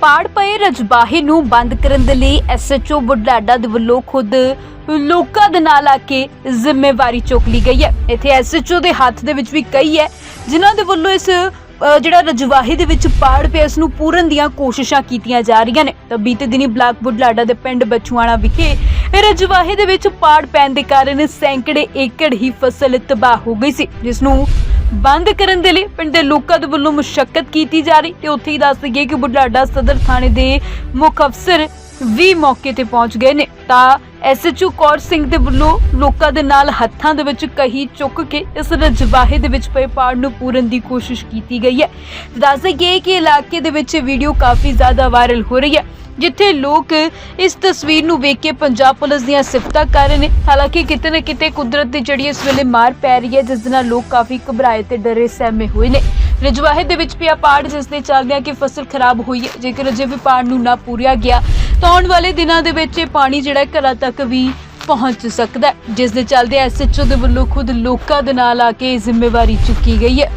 ਪਾੜ ਪਏ ਰਜਬਾਹੇ ਨੂੰ ਬੰਦ ਕਰਨ ਦੇ ਲਈ ਐਸਐਚਓ ਬੁਢਲਾਡਾ ਦੇ ਵੱਲੋਂ ਖੁਦ ਲੋਕਾਂ ਦੇ ਨਾਲ ਆ ਕੇ ਜ਼ਿੰਮੇਵਾਰੀ ਚੁੱਕ ਲਈ ਗਈ ਹੈ। ਇੱਥੇ ਐਸਐਚਓ ਦੇ ਹੱਥ ਦੇ ਵਿੱਚ ਵੀ ਕਈ ਹੈ, ਜਿਨ੍ਹਾਂ ਦੇ ਵੱਲੋਂ ਇਸ ਜਿਹੜਾ ਰਜਵਾਹੀ ਦੇ ਵਿੱਚ ਪਾੜ ਪਿਆ, ਇਸ ਨੂੰ ਪੂਰਨ ਦੀਆਂ ਕੋਸ਼ਿਸ਼ਾਂ ਕੀਤੀਆਂ ਜਾ ਰਹੀਆਂ ਨੇ। ਤਾਂ ਬੀਤੇ ਦਿਨੀ ਬਲਾਕ ਬੁਢਲਾਡਾ ਦੇ ਪਿੰਡ ਬਚੂਆਣਾ ਵਿਖੇ ਇਹ ਰਜਵਾਹੀ ਦੇ ਵਿੱਚ ਪਾੜ ਪੈਣ ਦੇ ਕਾਰਨ ਸੈਂਕੜੇ ਏਕੜ ਹੀ ਫਸਲ ਤਬਾਹ ਹੋ ਗਈ ਸੀ, ਜਿਸ ਨੂੰ ਬੰਦ ਕਰਨ ਦੇ ਲਈ ਪਿੰਡ ਦੇ ਲੋਕਾਂ ਦੇ ਵੱਲੋਂ ਮੁਸ਼ਕਲ ਕੀਤੀ ਜਾ ਰਹੀ ਤੇ ਉੱਥੇ ਹੀ ਦੱਸ ਦਈਏ ਕਿ ਬੁਢਲਾਡਾ ਸਦਰ ਥਾਣੇ ਦੇ ਮੁੱਖ ਅਫਸਰ ਵੀ ਮੌਕੇ ਤੇ ਪਹੁੰਚ ਗਏ ਨੇ। ਤਾਂ ਐਸਐਚਓ ਕੌਰ ਸਿੰਘ ਦੇ ਵੱਲੋਂ ਲੋਕਾਂ ਦੇ ਨਾਲ ਹੱਥਾਂ ਦੇ ਵਿੱਚ ਕਹੀ ਚੁੱਕ ਕੇ ਇਸ ਰਜਵਾਹੇ ਦੇ ਵਿੱਚ ਪਏ ਪਾੜ ਨੂੰ ਪੂਰਨ ਦੀ ਕੋਸ਼ਿਸ਼ ਕੀਤੀ ਗਈ ਹੈ। ਦੱਸ ਦਈਏ ਕਿ ਇਲਾਕੇ ਦੇ ਵਿੱਚ ਵੀਡੀਓ ਕਾਫੀ ਜ਼ਿਆਦਾ ਵਾਇਰਲ ਹੋ ਰਹੀ ਹੈ। ਜਿੱਥੇ ਲੋਕ ਇਸ ਤਸਵੀਰ ਨੂੰ ਵੇਖ ਕੇ ਪੰਜਾਬ ਪੁਲਿਸ ਦੀਆਂ ਸਿਫਤਾਂ ਕਰ ਰਹੇ ਨੇ। ਹਾਲਾਂਕਿ ਕਿਤੇ ਨਾ ਕਿਤੇ ਕੁਦਰਤ ਦੀ ਜਿਹੜੀ ਇਸ ਵੇਲੇ ਮਾਰ ਪੈ ਰਹੀ ਹੈ, ਜਿਸ ਦੇ ਨਾਲ ਲੋਕ ਕਾਫੀ ਘਬਰਾਏ ਤੇ ਡਰੇ ਸਹਿਮੇ ਹੋਏ ਨੇ। ਰਜਵਾਹੇ ਦੇ ਵਿੱਚ ਪਿਆ ਪਾੜ ਜਿਸ ਦੇ ਚੱਲਦਿਆਂ ਕਿ ਫਸਲ ਖਰਾਬ ਹੋਈ ਹੈ। ਜੇਕਰ ਅਜੇ ਵੀ ਪਾੜ ਨੂੰ ਨਾ ਪੂਰਿਆ ਗਿਆ, ਤਾਂ ਆਉਣ ਵਾਲੇ ਦਿਨਾਂ ਦੇ ਵਿੱਚ ਇਹ ਪਾਣੀ ਜਿਹੜਾ ਘਰਾਂ ਤੱਕ ਵੀ ਪਹੁੰਚ ਸਕਦਾ ਹੈ। ਜਿਸ ਦੇ ਚੱਲਦੇ ਐਸਐਚਓ ਦੇ ਵੱਲੋਂ ਖੁਦ ਲੋਕਾਂ ਦੇ ਨਾਲ ਆ ਕੇ ਜ਼ਿੰਮੇਵਾਰੀ ਚੁੱਕੀ ਗਈ ਹੈ।